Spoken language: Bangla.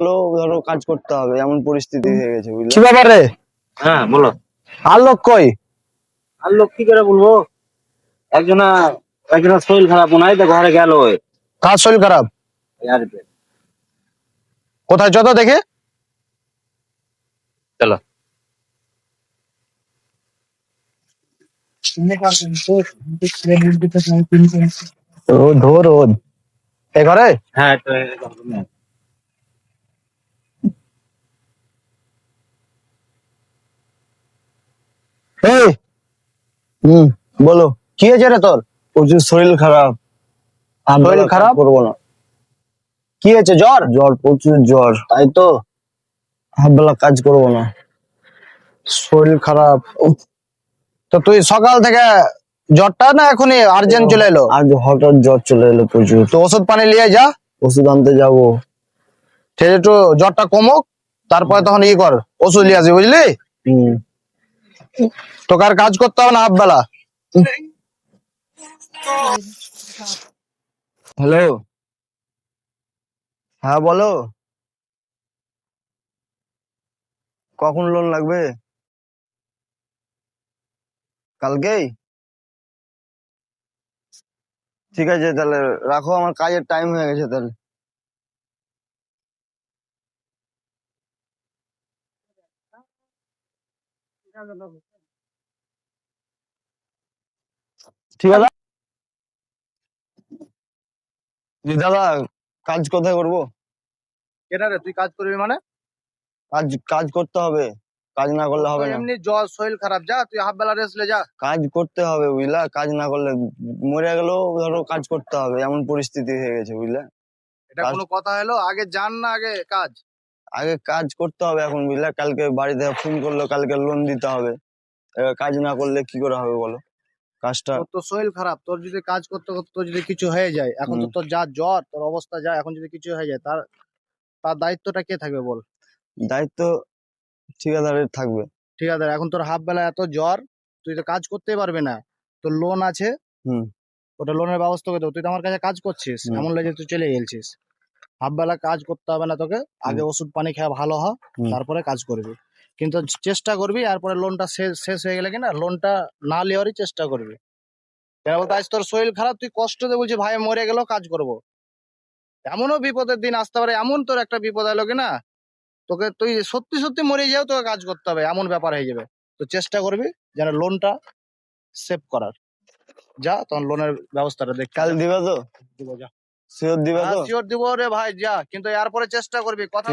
ধরো কাজ করতে হবে এমন পরিস্থিতি হয়ে গেছে বুঝলে? কি ব্যাপার রে? হ্যাঁ বলো। আর লোক কই? আর লোক কি করে বলব? একজনা একজনের শরীর খারাপ মনে তো ঘরে গেল কার শরীর খারাপ? কোথায়? চতো দেখে। চলো। রোদ রোদ। এ ঘরে? হ্যাঁ এই হুম বলো। কি হয়েছে রে তোর? প্রচুর শরীর খারাপ। শরীর খারাপ? করব না। কি হয়েছে জ্বর? জ্বর প্রচুর জ্বর। তাই তো। হাফ বেলা কাজ করব না। শরীর খারাপ। তো তুই সকাল থেকে জ্বরটা না এখনই আর্জেন্ট চলে এলো? আজ হঠাৎ জ্বর চলে এলো প্রচুর। তো ওষুধ পানি নিয়ে যা। ওষুধ আনতে যাব। ঠিক একটু জ্বরটা কমুক তারপরে তখন ই কর ওষুধ নিয়ে আসবি বুঝলি? হুম। তোকে আর কাজ করতে হবে না হাফ বেলা হ্যালো। হ্যাঁ বলো। কখন লোন লাগবে? কালকেই? ঠিক আছে তাহলে রাখো আমার কাজের টাইম হয়ে গেছে তাহলে। ঠিক আছে? জি দাদা কাজ কোথায় করব? কেনা রে তুই কাজ করবি মানে? কাজ কাজ করতে হবে। কাজ না করলে হবে না। এমনি জ্বর শরীর খারাপ যা তুই হাফ বেলা রেস্ট যা। কাজ করতে হবে বুঝলা? কাজ না করলে মরে গেলেও ধরো কাজ করতে হবে এমন পরিস্থিতি হয়ে গেছে বুঝলা? এটা কোনো কথা হলো আগে জান না আগে কাজ। আগে কাজ করতে হবে এখন বুঝলা? কালকে বাড়িতে ফোন করল কালকে লোন দিতে হবে। এবার কাজ না করলে কি করে হবে বলো? কাজটা তোর তো শরীর খারাপ তোর যদি কাজ করতে করতে তোর যদি কিছু হয়ে যায় এখন তো তোর যা জ্বর তোর অবস্থা যা এখন যদি কিছু হয়ে যায় তার তার দায়িত্বটা কে থাকবে বল? দায়িত্ব ঠিকাদারের থাকবে। ঠিক আছে এখন তোর হাফ বেলা এত জ্বর তুই তো কাজ করতেই পারবি না। তোর লোন আছে হুম। ওটা লোনের ব্যবস্থা করে দেবো তুই তো আমার কাছে কাজ করছিস এমন লাগে তুই চলে গেছিস হাফ বেলা কাজ করতে হবে না তোকে আগে ওষুধ পানি খেয়ে ভালো হ তারপরে কাজ করবি। কিন্তু চেষ্টা করবি তারপরে লোনটা শেষ শেষ হয়ে গেলে কিনা লোনটা না নেওয়ারই চেষ্টা করবি। কেন বলতো আজ তোর শরীর খারাপ তুই কষ্ট দিয়ে বলছি ভাই মরে গেলেও কাজ করব। এমনও বিপদের দিন আসতে পারে এমন তোর একটা বিপদ এলো কিনা তোকে তুই সত্যি সত্যি মরে যাও তোকে কাজ করতে হবে এমন ব্যাপার হয়ে যাবে। তো চেষ্টা করবি যেন লোনটা সেভ করার। যা তখন লোনের ব্যবস্থাটা দেখ কাল দিবে তো? দিব যা। দিবে তো? সিওর দিব রে ভাই যা কিন্তু এরপরে চেষ্টা করবি কথা